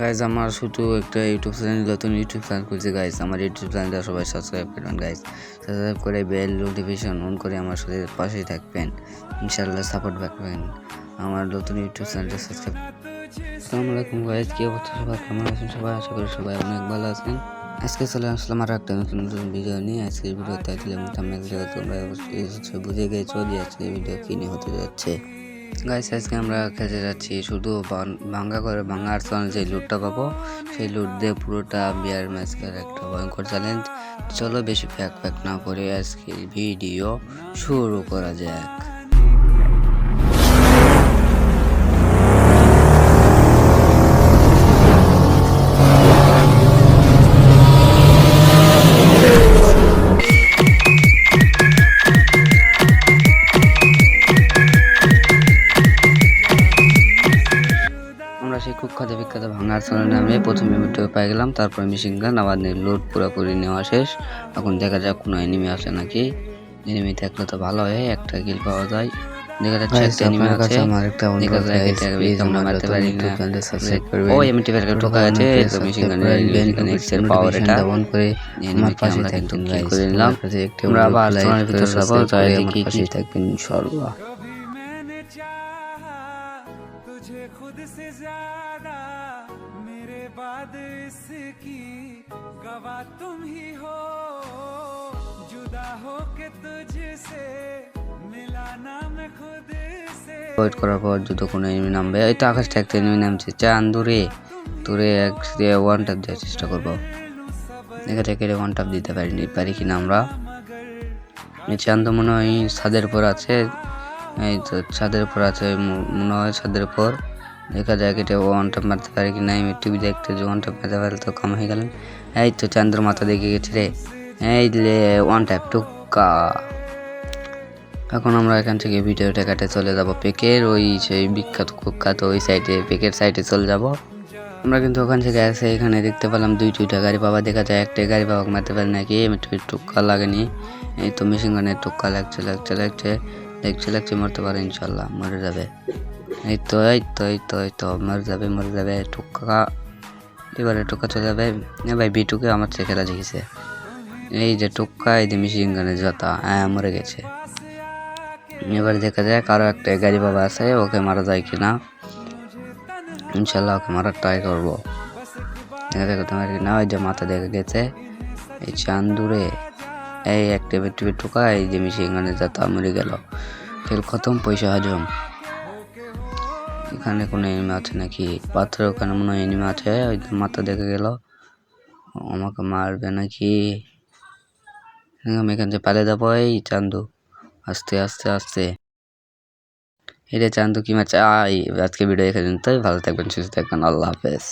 Guys আমার শুধু একটা ইউটিউব চ্যানেল নতুন ইউটিউব চ্যানেল খুলছে গাইজ আমার ইউটিউব চ্যানেলটা সবাই সাবস্ক্রাইব করবেন গাইজ সাবস্ক্রাইব করে বেল নোটিফিকেশন অন করে আমার সাথে পাশেই থাকবেন। ইনশাল্লাহ সাপোর্ট রাখবেন আমার নতুন ইউটিউব চ্যানেলটা সাবস্ক্রাইব আসসালামু আলাইকুম গাইজ কি অবস্থা সবাই কেমন আছেন সবাই? আশা করি সবাই অনেক ভালো আছেন। আজকে চলে আসলাম আর একটা নতুন নতুন ভিডিও নিয়ে। আজকের ভিডিও থাম্বনেল থেকে তোমরা বুঝে গেছো যে আজকের ভিডিও কী নিয়ে হতে যাচ্ছে। গাইস আজকে আমরা খেলতে যাচ্ছি শুধু ভাঙ্গা করে ভাঙ্গা আর্সেনাল যে লুটটা পাবো, সেই লুট দিয়ে পুরোটা বিয়ার ম্যাচের একটা ভয়ঙ্কর চ্যালেঞ্জ চলো বেশি ফ্যাক ফ্যাক না করে আজকে ভিডিও শুরু করা যাক। সেই কুখ্যাত বিখ্যাত ভাঙার চ্যানেলে নামে প্রথমে ভিডিও পেয়ে গেলাম। তারপর মেশিন গান আবার লোড পুরোপুরি নেওয়া শেষ। এখন দেখা যাক কোনো এনিমি আছে নাকি। এনিমি থাকলে তো ভালো হয় একটা গিল পাওয়া যায়। দেখা যাচ্ছে একটা এনিমি আছে। আমার একটা তো গান এর পাওয়ার এটা। করে পাশে করে নিলাম। আমরা আবার যাব কি কি থাকবেন সর্বা तुझे खुद से ज्यादा मेरे बाद इसकी गवाह तुम ही हो जुदा हो के तुझसे मिला ना मैं खुद से ওয়েট করার পর যদি কোনো এনিমি নামবে এই তো আকাশটা একটা এনিমি নামছে চান দূরে দূরে এক দিয়ে ওয়ান টাপ দেওয়ার চেষ্টা করবো দেখা যাক এটা ওয়ান টাপ দিতে পারিনি পারি কিনা আমরা এই চান তো মনে হয় ছাদের উপর আছে এই তো ছাদের উপর আছে মনে হয় ছাদের উপর। দেখা যায় এটা ওয়ান টাপ মারতে পারে কি না আমি টিভি দেখতে যে ওয়ান টাপ মারতে পারলে তো কম হয়ে গেলেন এই তো চান্দ্র মাথা দেখে গেছে রে। এই লে ওয়ান টাপ টুক্কা। এখন আমরা এখান থেকে ভিডিওটা কাটে চলে যাব পেকের, ওই সেই বিখ্যাত কুখ্যাত ওই সাইডে পেকের সাইডে চলে যাব। আমরা কিন্তু ওখান থেকে এসে এখানে দেখতে পেলাম দুই দুইটা গাড়ি পাবা দেখা যায় একটা গাড়ি পাবা মারতে পারে নাকি একটু টুক্কা লাগেনি। এই তো মেশিন গানের টুক্কা লাগছে লাগছে লাগছে। লাগছে লাগছে মরতে পারে ইনশাল্লাহ মরে যাবে। এই তো এই তো এই তো এই তো, মরে যাবে মরে যাবে টুক্কা এবারে টুক্কা চলে যাবে। এ ভাই, বিটুকে আমার চেয়ে খেলা শিখেছে এই যে টুক্কা এই যে মেশিন গানের জতা হ্যাঁ মরে গেছে। এবার দেখা যায় কারও একটা গাড়ি বাবা আছে, ওকে মারা যায় কিনা। ইনশাল্লাহ ওকে মারার ট্রাই করব। দেখা দেখো তোমার কি না ওই যে মাথা দেখে গেছে। এই চান্দুরে। এই টিভি টোকা এই যে মিশিয়ে এখানে যাতা মরে গেল। খেল খতম, পয়সা হজম। এখানে কোনো এনিমে আছে নাকি? পাথরের ওখানে মনে হয় এনিমে আছে, ওই যে মাথা দেখে গেল। আমাকে মারবে নাকি? আমি এখান থেকে পালিয়ে যাব, এই চান্দু। আস্তে আস্তে আস্তে। এটা চান্দু, কি মাছ আজকে ভিডিও এখানে তাই ভালো থাকবেন, সুস্থ থাকবেন, আল্লাহ হাফেজ।